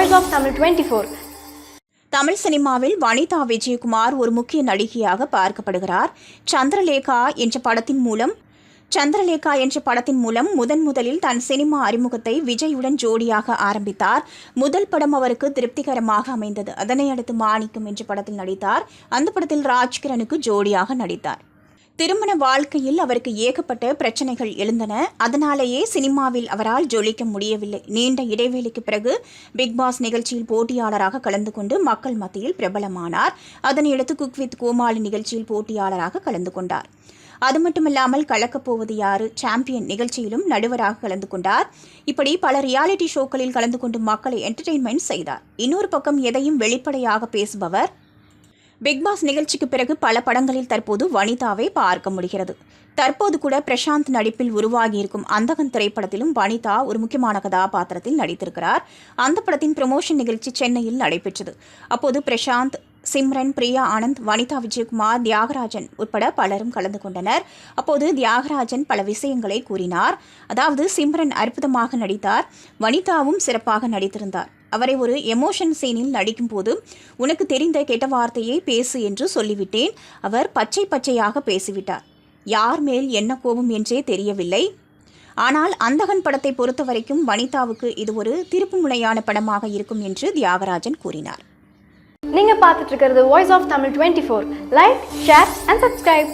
Of Tamil twenty four Tamil சினிமாவில் வனிதா விஜயகுமார் ஒரு முக்கிய நடிகையாக பார்க்கப்படுகிறார். சந்திரலேகா என்ற படத்தின் மூலம் சந்திரலேகா என்ற படத்தின் மூலம் முதன் முதலில் தன் சினிமா அறிமுகத்தை விஜயுடன் ஜோடியாக ஆரம்பித்தார். முதல் படம் அவருக்கு திருப்திகரமாக அமைந்தது. அதனை அடுத்து மாணிக்கம் என்ற படத்தில் நடித்தார். அந்த படத்தில் ராஜ்கிரனுக்கு ஜோடியாக நடித்தார். திருமண வாழ்க்கையில் அவருக்கு ஏகப்பட்ட பிரச்சனைகள் எழுந்தன. அதனாலேயே சினிமாவில் அவரால் ஜொலிக்க முடியவில்லை. நீண்ட இடைவேளைக்கு பிறகு பிக் பாஸ் நிகழ்ச்சியில் போட்டியாளராக கலந்து கொண்டு மக்கள் மத்தியில் பிரபலமானார். அதனையடுத்து குக் வித் கோமாளி நிகழ்ச்சியில் போட்டியாளராக கலந்து கொண்டார். அது மட்டுமில்லாமல் கலக்கப்போவது யாரு? சாம்பியன் நிகழ்ச்சியிலும் நடுவராக கலந்து கொண்டார். இப்படி பல ரியாலிட்டி ஷோக்களில் கலந்து கொண்டு மக்களை என்டர்டெயின்மெண்ட் செய்தார். இன்னொரு பக்கம் எதையும் வெளிப்படையாக பேசுபவர் பிக் பாஸ் நிகழ்ச்சிக்கு பிறகு பல படங்களில் தற்போது வனிதாவை பார்க்க முடிகிறது. தற்போது கூட பிரசாந்த் நடிப்பில் உருவாகியிருக்கும் அந்தகன் திரைப்படத்திலும் வனிதா ஒரு முக்கியமான கதாபாத்திரத்தில் நடித்திருக்கிறார். அந்த படத்தின் ப்ரமோஷன் நிகழ்ச்சி சென்னையில் நடைபெற்றது. அப்போது பிரசாந்த் சிம்ரன் பிரியா ஆனந்த் வனிதா விஜயகுமார் தியாகராஜன் உட்பட பலரும் கலந்து கொண்டனர். அப்போது தியாகராஜன் பல விஷயங்களை கூறினார். அதாவது சிம்ரன் அற்புதமாக நடித்தார். வனிதாவும் சிறப்பாக நடித்திருந்தார். அவரை ஒரு எமோஷன் சீனில் நடிக்கும்போது உனக்கு தெரிந்த கெட்ட வார்த்தையை பேசு என்று சொல்லிவிட்டேன். அவர் பச்சை பச்சையாக பேசிவிட்டார். யார் மேல் என்ன கோபம் என்றே தெரியவில்லை. ஆனால் அந்தகன் படத்தை பொறுத்த வரைக்கும் வனிதாவுக்கு இது ஒரு திருப்புமுனையான படமாக இருக்கும் என்று தியாகராஜன் கூறினார். நீங்க பார்த்துட்டு இருக்கிறது voice of Tamil twenty four like share and subscribe